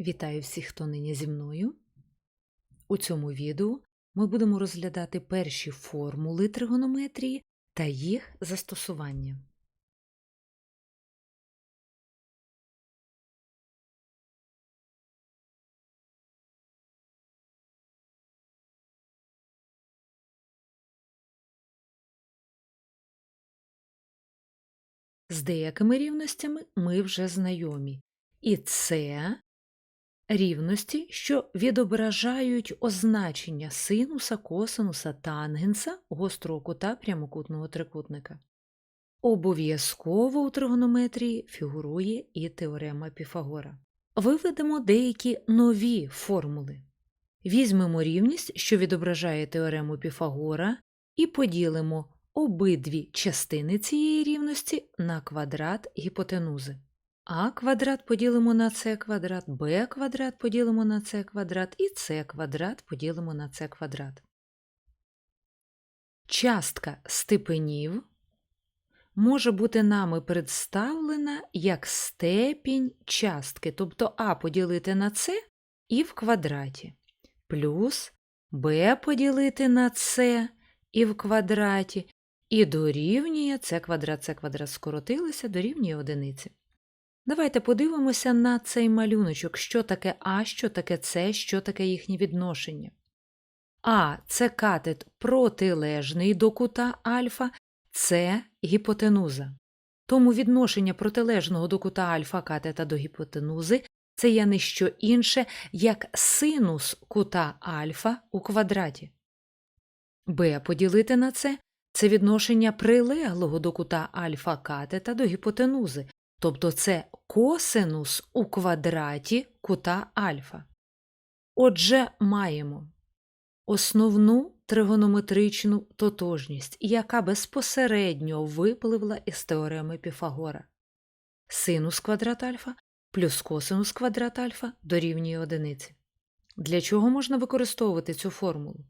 Вітаю всіх, хто нині зі мною. У цьому відео ми будемо розглядати перші формули тригонометрії та їх застосування. З деякими рівностями ми вже знайомі. І це рівності, що відображають означення синуса, косинуса, тангенса гострого кута прямокутного трикутника. Обов'язково у тригонометрії фігурує і теорема Піфагора. Виведемо деякі нові формули. Візьмемо рівність, що відображає теорему Піфагора, і поділимо обидві частини цієї рівності на квадрат гіпотенузи. А квадрат поділимо на С квадрат, Б квадрат поділимо на С квадрат і С квадрат поділимо на С квадрат. Частка степенів може бути нами представлена як степінь частки, тобто А поділити на С і в квадраті, плюс Б поділити на С і в квадраті, і дорівнює С квадрат, С квадрат скоротилося, дорівнює одиниці. Давайте подивимося на цей малюночок, що таке А, що таке С, що таке їхнє відношення. А це катет протилежний до кута альфа, С гіпотенуза. Тому відношення протилежного до кута альфа катета до гіпотенузи це є не що інше, як синус кута альфа у квадраті. Б поділити на це це відношення прилеглого до кута альфа катета до гіпотенузи, тобто це косинус у квадраті кута альфа. Отже, маємо основну тригонометричну тотожність, яка безпосередньо випливла із теореми Піфагора. Синус квадрат альфа плюс косинус квадрат альфа дорівнює одиниці. Для чого можна використовувати цю формулу?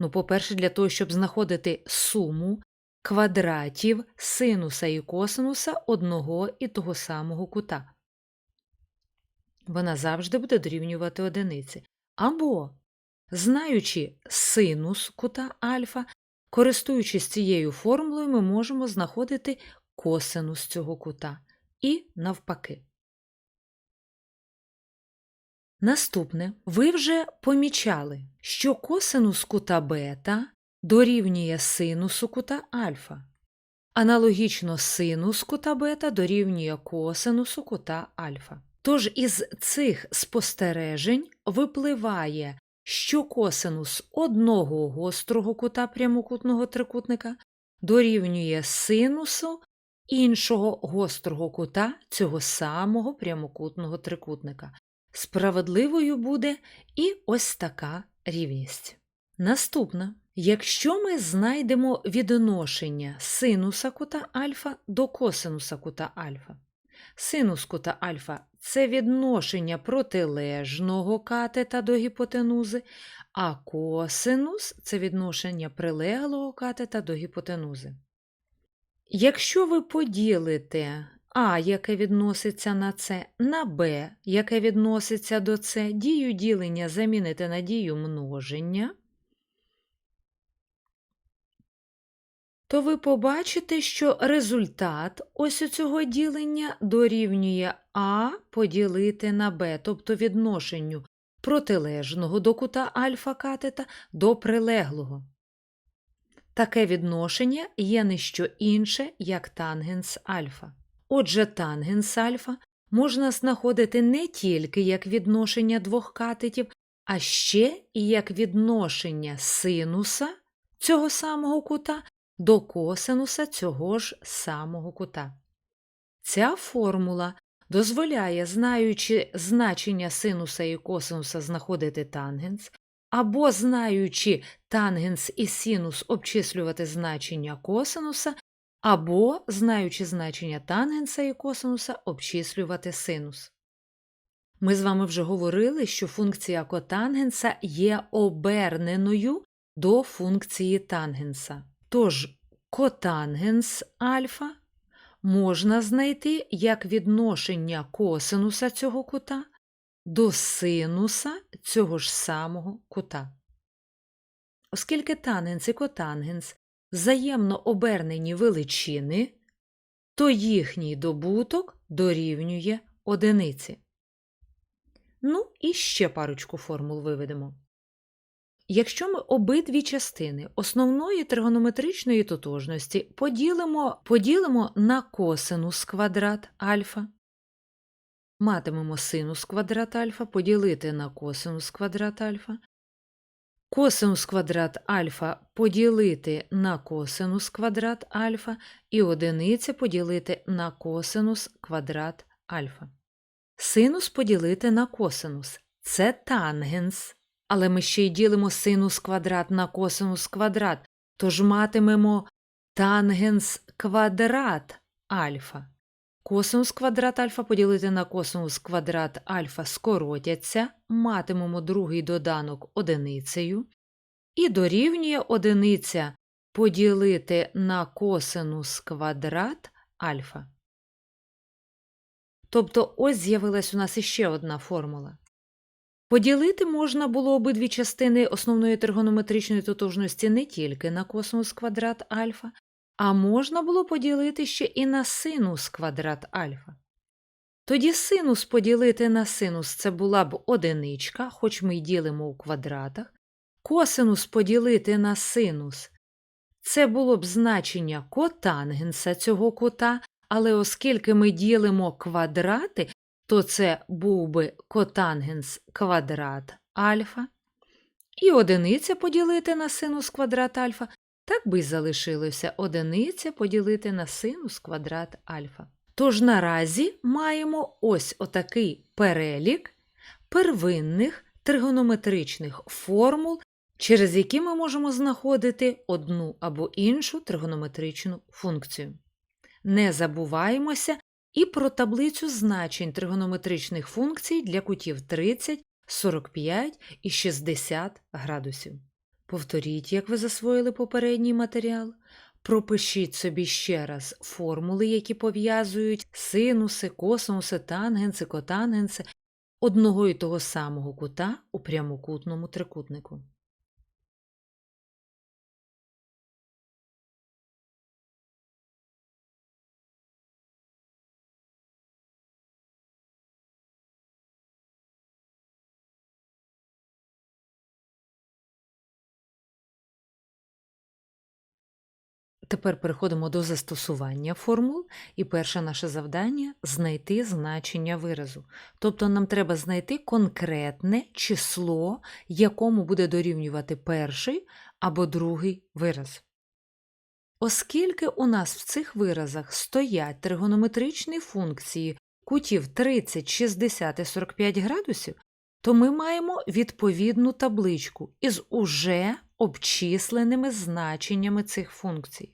Ну, по-перше, для того, щоб знаходити суму квадратів синуса і косинуса одного і того самого кута. Вона завжди буде дорівнювати одиниці. Або, знаючи синус кута альфа, користуючись цією формулою, ми можемо знаходити косинус цього кута. І навпаки. Наступне, ви вже помічали, що косинус кута бета дорівнює синусу кута альфа. Аналогічно синус кута бета дорівнює косинусу кута альфа. Тож із цих спостережень випливає, що косинус одного гострого кута прямокутного трикутника дорівнює синусу іншого гострого кута цього самого прямокутного трикутника. Справедливою буде і ось така рівність. Наступна. Якщо ми знайдемо відношення синуса кута альфа до косинуса кута альфа, синус кута альфа це відношення протилежного катета до гіпотенузи, а косинус це відношення прилеглого катета до гіпотенузи. Якщо ви поділите а, яке відноситься на С, на Б, яке відноситься до С, дію ділення замінити на дію множення, то ви побачите, що результат ось цього ділення дорівнює А поділити на Б, тобто відношенню протилежного до кута альфа катета до прилеглого. Таке відношення є не що інше, як тангенс альфа. Отже, тангенс альфа можна знаходити не тільки як відношення двох катетів, а ще і як відношення синуса цього самого кута до косинуса цього ж самого кута. Ця формула дозволяє, знаючи значення синуса і косинуса, знаходити тангенс, або, знаючи тангенс і синус, обчислювати значення косинуса, або, знаючи значення тангенса і косинуса, обчислювати синус. Ми з вами вже говорили, що функція котангенса є оберненою до функції тангенса. Тож котангенс альфа можна знайти як відношення косинуса цього кута до синуса цього ж самого кута. Оскільки тангенс і котангенс взаємно обернені величини, то їхній добуток дорівнює одиниці. Ну і ще парочку формул виведемо. Якщо ми обидві частини основної тригонометричної тотожності поділимо, поділимо на косинус квадрат альфа, матимемо синус квадрат альфа поділити на косинус квадрат альфа, косинус квадрат альфа поділити на косинус квадрат альфа і одиниця поділити на косинус квадрат альфа. Синус поділити на косинус це тангенс. Але ми ще й ділимо синус квадрат на косинус квадрат, тож матимемо тангенс квадрат альфа. Косинус квадрат альфа поділити на косинус квадрат альфа скоротяться, матимемо другий доданок одиницею, і дорівнює одиниця поділити на косинус квадрат альфа. Тобто ось з'явилась у нас іще одна формула. Поділити можна було обидві частини основної тригонометричної тотожності не тільки на косинус квадрат альфа, а можна було поділити ще і на синус квадрат альфа. Тоді синус поділити на синус це була б одиничка, хоч ми й ділимо у квадратах, косинус поділити на синус це було б значення котангенса цього кута, але оскільки ми ділимо квадрати, то це був би котангенс квадрат альфа. І одиниця поділити на синус квадрат альфа, так би й залишилося одиниця поділити на синус квадрат альфа. Тож наразі маємо ось отакий перелік первинних тригонометричних формул, через які ми можемо знаходити одну або іншу тригонометричну функцію. Не забуваємося і про таблицю значень тригонометричних функцій для кутів 30, 45 і 60 градусів. Повторіть, як ви засвоїли попередній матеріал. Пропишіть собі ще раз формули, які пов'язують синуси, косинуси, тангенси, котангенси одного і того самого кута у прямокутному трикутнику. Тепер переходимо до застосування формул, і перше наше завдання знайти значення виразу. Тобто нам треба знайти конкретне число, якому буде дорівнювати перший або другий вираз. Оскільки у нас в цих виразах стоять тригонометричні функції кутів 30, 60 і 45 градусів, то ми маємо відповідну табличку із уже обчисленими значеннями цих функцій.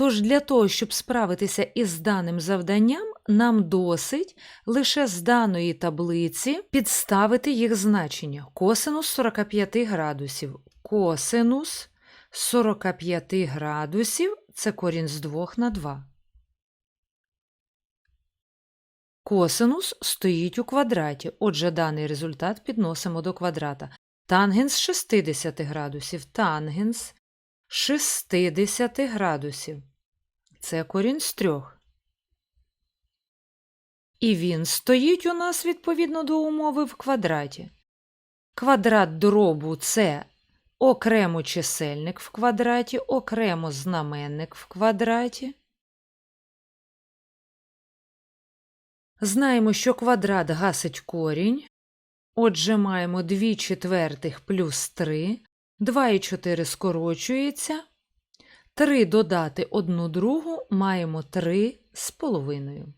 Тож для того, щоб справитися із даним завданням, нам досить лише з даної таблиці підставити їх значення. Косинус 45 градусів. Косинус 45 градусів це корінь з 2 на 2. Косинус стоїть у квадраті, отже, даний результат підносимо до квадрата. Тангенс 60 градусів. Тангенс 60 градусів. Це корінь з трьох. І він стоїть у нас відповідно до умови в квадраті. Квадрат дробу це окремо чисельник в квадраті, окремо знаменник в квадраті. Знаємо, що квадрат гасить корінь. Отже, маємо 2 четвертих плюс 3, 2 і 4 скорочується. 3 додати 1 другу маємо 3 з половиною.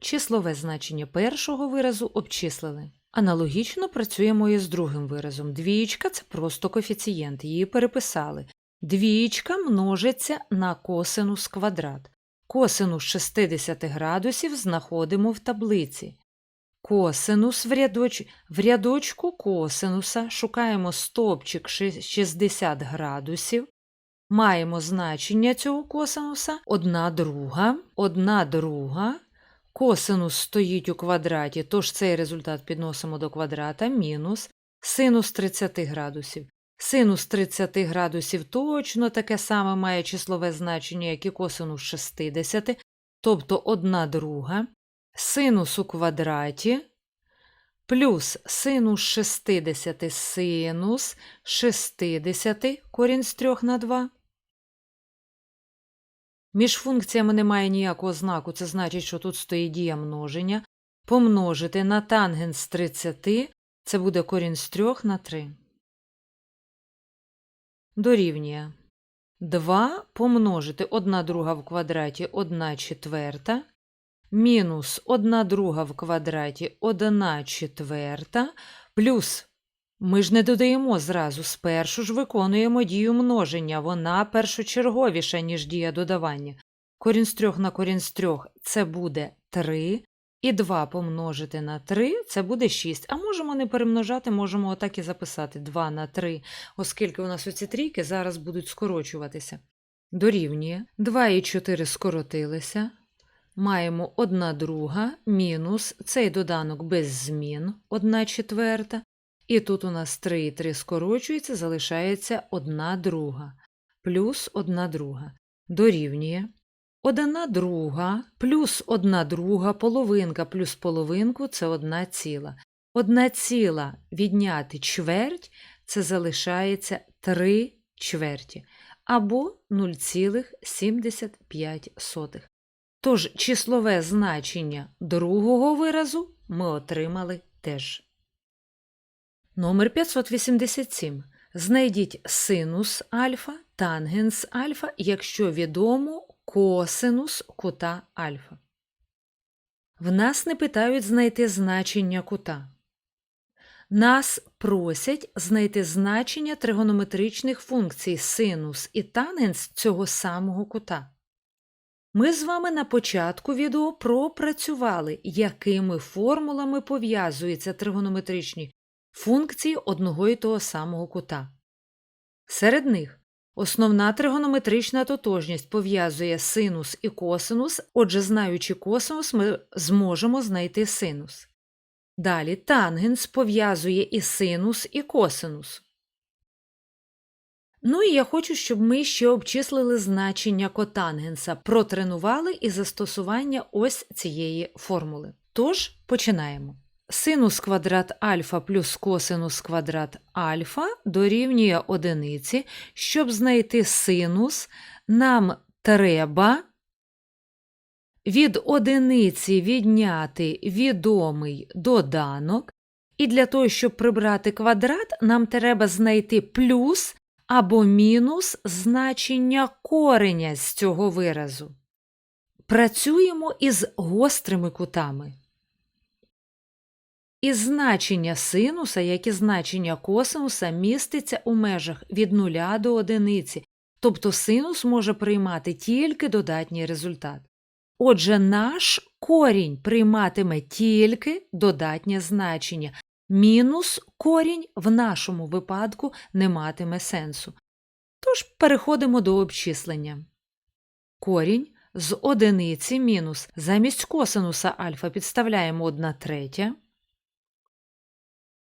Числове значення першого виразу обчислили. Аналогічно працюємо і з другим виразом. Двієчка – це просто коефіцієнт, її переписали. Двієчка множиться на косинус квадрат. Косинус 60 градусів знаходимо в таблиці. Косинус в, рядоч... в рядочку косинуса шукаємо стовпчик 60 градусів. Маємо значення цього косинуса 1 друга, 1 друга Косинус стоїть у квадраті, тож цей результат підносимо до квадрата, мінус синус 30 градусів. Синус 30 градусів точно таке саме має числове значення, як і косинус 60, тобто 1 друга. Синус у квадраті плюс синус 60 синус 60 корінь з 3 на 2. Між функціями немає ніякого знаку, це значить, що тут стоїть дія множення. Помножити на тангенс 30 це буде корінь з 3 на 3. Дорівнює 2 помножити 1 друга в квадраті 1 четверта, мінус 1 друга в квадраті 1 четверта, плюс ми ж не додаємо зразу, спершу ж виконуємо дію множення, вона першочерговіша, ніж дія додавання. Корінь з 3 на корінь з 3 – це буде 3, і 2 помножити на 3 – це буде 6. А можемо не перемножати, можемо отак і записати 2 на 3, оскільки у нас оці трійки зараз будуть скорочуватися. Дорівнює 2 і 4 скоротилися. Маємо 1 друга мінус цей доданок без змін 1 четверта. І тут у нас 3 і 3 скорочується, залишається 1 друга, плюс 1 друга. Дорівнює 1 друга плюс 1 друга, половинка плюс половинку – це 1 ціла. 1 ціла відняти чверть – це залишається 3 чверті, або 0,75. Тож числове значення другого виразу ми отримали теж. Номер 587. Знайдіть синус альфа, тангенс альфа, якщо відомо косинус кута альфа. В нас не питають знайти значення кута. Нас просять знайти значення тригонометричних функцій синус і тангенс цього самого кута. Ми з вами на початку відео пропрацювали, якими формулами пов'язуються тригонометричні функції одного і того самого кута. Серед них основна тригонометрична тотожність пов'язує синус і косинус, отже, знаючи косинус, ми зможемо знайти синус. Далі тангенс пов'язує і синус, і косинус. Ну і я хочу, щоб ми ще обчислили значення котангенса, протренували і застосування ось цієї формули. Тож починаємо. Синус квадрат альфа плюс косинус квадрат альфа дорівнює одиниці. Щоб знайти синус, нам треба від одиниці відняти відомий доданок. І для того, щоб прибрати квадрат, нам треба знайти плюс або мінус значення кореня з цього виразу. Працюємо із гострими кутами. І значення синуса, як і значення косинуса, міститься у межах від 0 до 1, тобто синус може приймати тільки додатній результат. Отже, наш корінь прийматиме тільки додатнє значення, мінус корінь в нашому випадку не матиме сенсу. Тож переходимо до обчислення. Корінь з одиниці мінус замість косинуса альфа підставляємо 1 третя.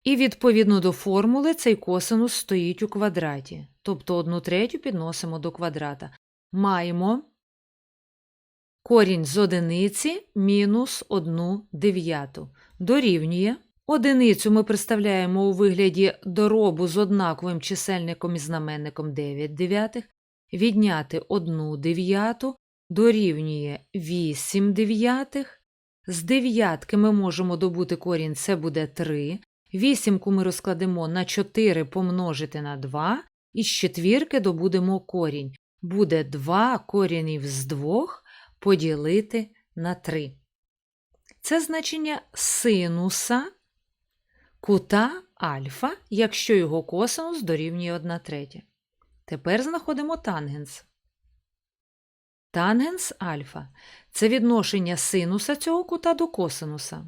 І відповідно до формули цей косинус стоїть у квадраті, тобто 1 третю підносимо до квадрата. Маємо корінь з одиниці мінус 1 дев'яту. Дорівнює. Одиницю ми представляємо у вигляді доробу з однаковим чисельником і знаменником 9 дев'ятих. Відняти 1 дев'яту дорівнює 8 дев'ятих. З дев'ятки ми можемо добути корінь, це буде 3. Вісімку ми розкладемо на 4 помножити на 2, і з четвірки добудемо корінь. Буде 2 корінів з 2 поділити на 3. Це значення синуса кута альфа, якщо його косинус дорівнює 1 третя. Тепер знаходимо тангенс. Тангенс альфа це відношення синуса цього кута до косинуса.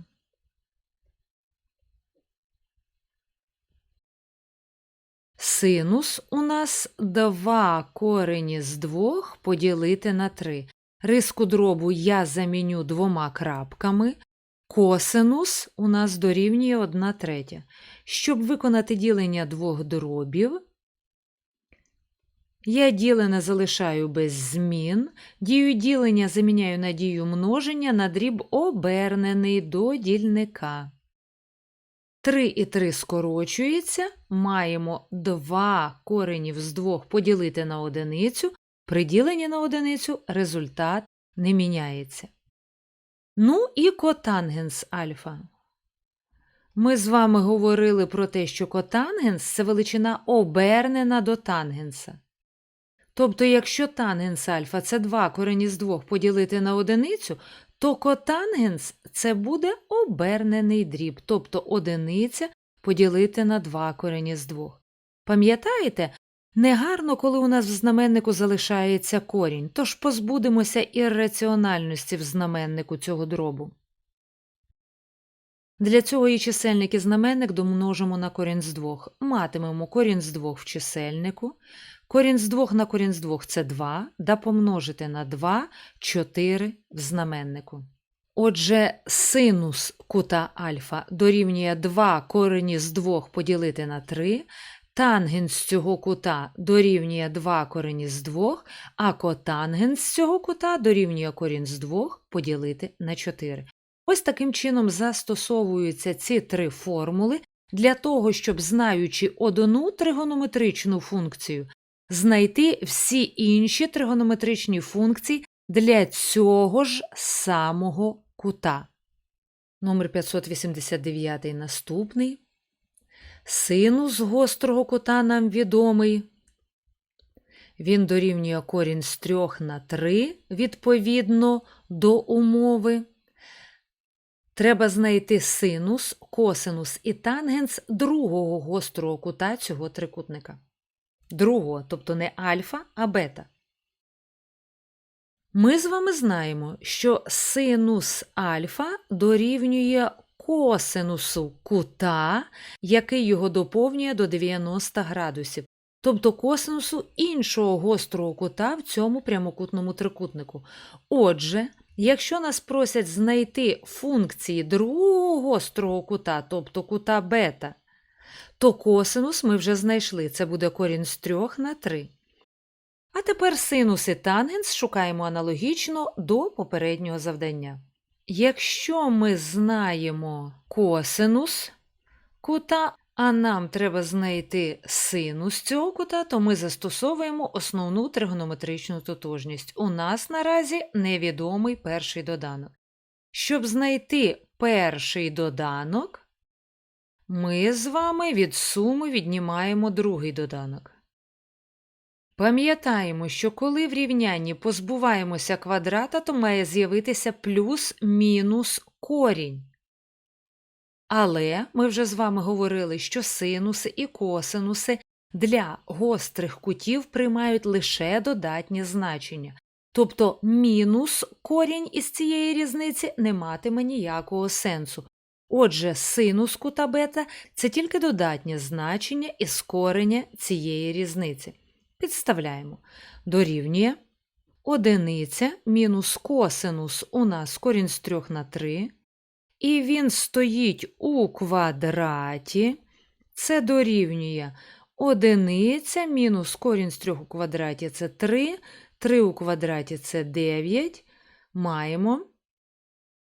Синус у нас 2 корені з 2 поділити на 3. Риску дробу я заміню двома крапками. Косинус у нас дорівнює 1 третя. Щоб виконати ділення двох дробів, я ділене залишаю без змін. Дію ділення заміняю на дію множення на дріб обернений до дільника. 3 і 3 скорочується, маємо 2 коренів з 2 поділити на одиницю, при діленні на одиницю результат не міняється. Ну і котангенс альфа. Ми з вами говорили про те, що котангенс – це величина обернена до тангенса. Тобто, якщо тангенс альфа – це 2 корені з 2 поділити на одиницю, то котангенс – це буде обернений дріб, тобто одиниця поділити на 2 корені з 2. Пам'ятаєте, негарно, коли у нас в знаменнику залишається корінь, тож позбудемося ірраціональності в знаменнику цього дробу. Для цього і чисельник і знаменник домножимо на корінь з 2. Матимемо корінь з 2 в чисельнику, корінь з 2 на корінь з 2 – це 2, да помножити на 2 – 4 в знаменнику. Отже, синус кута альфа дорівнює 2 корені з 2 поділити на 3, тангенс цього кута дорівнює 2 корені з 2, а котангенс цього кута дорівнює корінь з 2 поділити на 4. Ось таким чином застосовуються ці три формули для того, щоб, знаючи одну тригонометричну функцію, знайти всі інші тригонометричні функції для цього ж самого кута. Номер 589 наступний. Синус гострого кута нам відомий. Він дорівнює корінь з 3 на 3 відповідно до умови. Треба знайти синус, косинус і тангенс другого гострого кута цього трикутника. Другого, тобто не альфа, а бета. Ми з вами знаємо, що синус альфа дорівнює косинусу кута, який його доповнює до 90 градусів, тобто косинусу іншого гострого кута в цьому прямокутному трикутнику. Отже, Якщо нас просять знайти функції другого гострого кута, тобто кута бета, то косинус ми вже знайшли, це буде корінь з 3 на 3. А тепер синус і тангенс шукаємо аналогічно до попереднього завдання. Якщо ми знаємо косинус кута, а нам треба знайти синус цього кута, то ми застосовуємо основну тригонометричну тотожність. У нас наразі невідомий перший доданок. Щоб знайти перший доданок, ми з вами від суми віднімаємо другий доданок. Пам'ятаємо, що коли в рівнянні позбуваємося квадрата, то має з'явитися плюс-мінус корінь. Але ми вже з вами говорили, що синуси і косинуси для гострих кутів приймають лише додатні значення. Тобто мінус корінь із цієї різниці не матиме ніякого сенсу. Отже, синус кута бета – це тільки додатнє значення із кореня цієї різниці. Підставляємо. Дорівнює одиниця мінус косинус у нас корінь з 3 на 3 і він стоїть у квадраті, це дорівнює одиниця мінус корінь з 3 у квадраті це 3, 3 у квадраті це 9. Маємо.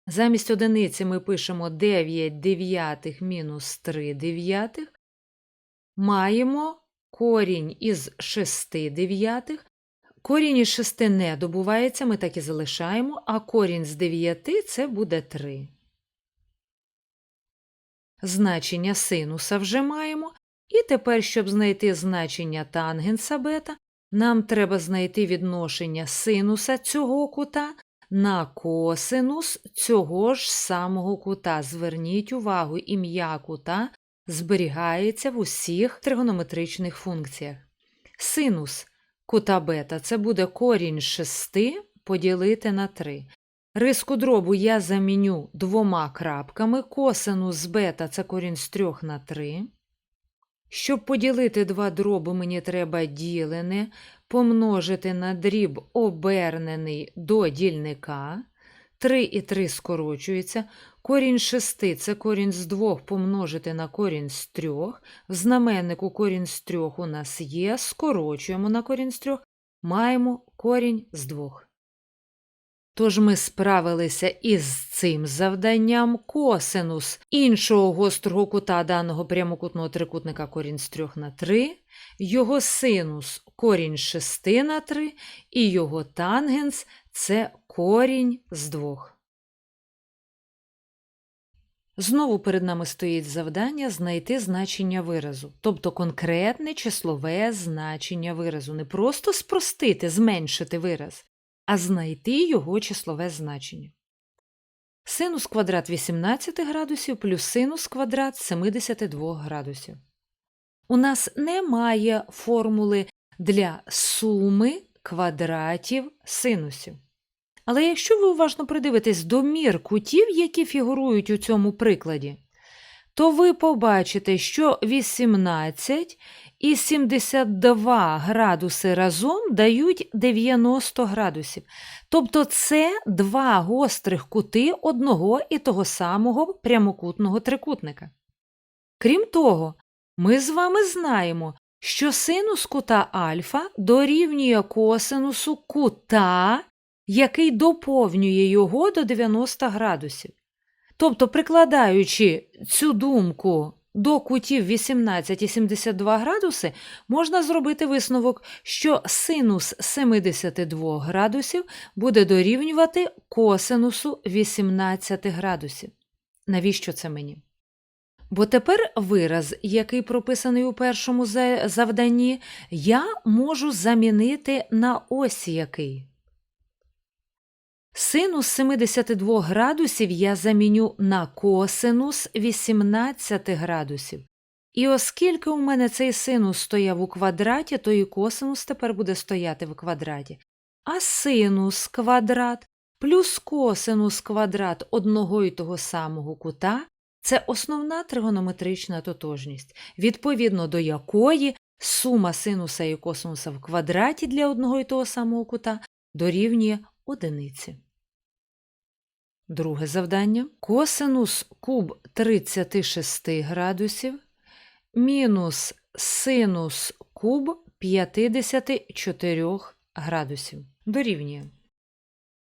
Замість одиниці ми пишемо 9 дев'ятих мінус 3 дев'ятих. Маємо корінь із 6 дев'ятих. Корінь із 6 не добувається, ми так і залишаємо, а корінь з 9 це буде 3 значення синуса вже маємо, і тепер, щоб знайти значення тангенса бета, нам треба знайти відношення синуса цього кута на косинус цього ж самого кута. Зверніть увагу, ім'я кута зберігається в усіх тригонометричних функціях. Синус кута бета це буде корінь 6 поділити на 3. Риску дробу я заміню двома крапками, косинус бета це корінь з 3 на 3. Щоб поділити два дроби, мені треба ділене помножити на дріб обернений до дільника. 3 і 3 скорочується. Корінь 6 – це корінь з 2 помножити на корінь з 3. В знаменнику корінь з 3 у нас є, скорочуємо на корінь з 3, маємо корінь з 2. Тож ми справилися із цим завданням косинус іншого гострого кута даного прямокутного трикутника корінь з 3 на 3, його синус корінь з 6 на 3 і його тангенс – це корінь з 2. Знову перед нами стоїть завдання знайти значення виразу, тобто конкретне числове значення виразу. Не просто спростити, зменшити вираз, а знайти його числове значення. Синус квадрат 18 градусів плюс синус квадрат 72 градусів. У нас немає формули для суми квадратів синусів. Але якщо ви уважно придивитесь до мір кутів, які фігурують у цьому прикладі, то ви побачите, що 18 і 72 градуси разом дають 90 градусів. Тобто це два гострих кути одного і того самого прямокутного трикутника. Крім того, ми з вами знаємо, що синус кута альфа дорівнює косинусу кута, який доповнює його до 90 градусів. Тобто, прикладаючи цю думку до кутів 18 і 72 градуси, можна зробити висновок, що синус 72 градусів буде дорівнювати косинусу 18 градусів. Навіщо це мені? Бо тепер вираз, який прописаний у першому завданні, я можу замінити на ось який. Синус 72 градусів я заміню на косинус 18 градусів. І оскільки у мене цей синус стояв у квадраті, то і косинус тепер буде стояти в квадраті. А синус квадрат плюс косинус квадрат одного і того самого кута це основна тригонометрична тотожність, відповідно до якої сума синуса і косинуса в квадраті для одного і того самого кута дорівнює одиниці. Друге завдання. Косинус куб 36 градусів мінус синус куб 54 градусів. Дорівнює.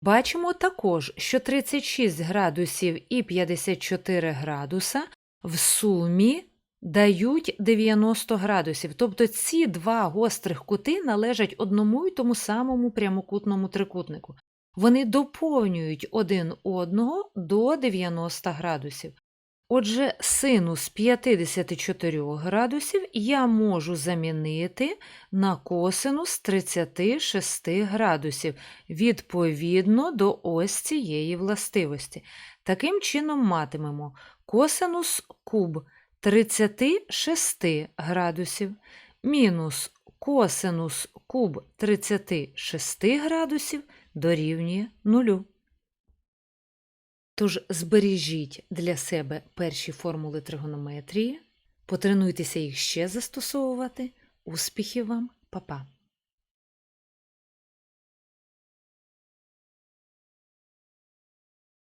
Бачимо також, що 36 градусів і 54 градуса в сумі дають 90 градусів. Тобто ці два гострих кути належать одному й тому самому прямокутному трикутнику. Вони доповнюють один одного до 90 градусів. Отже, синус 54 градусів я можу замінити на косинус 36 градусів відповідно до ось цієї властивості. Таким чином матимемо косинус куб 36 градусів мінус косинус куб 36 градусів дорівнює нулю. Тож збережіть для себе перші формули тригонометрії, потренуйтеся їх ще застосовувати. Успіхів вам, Па-па!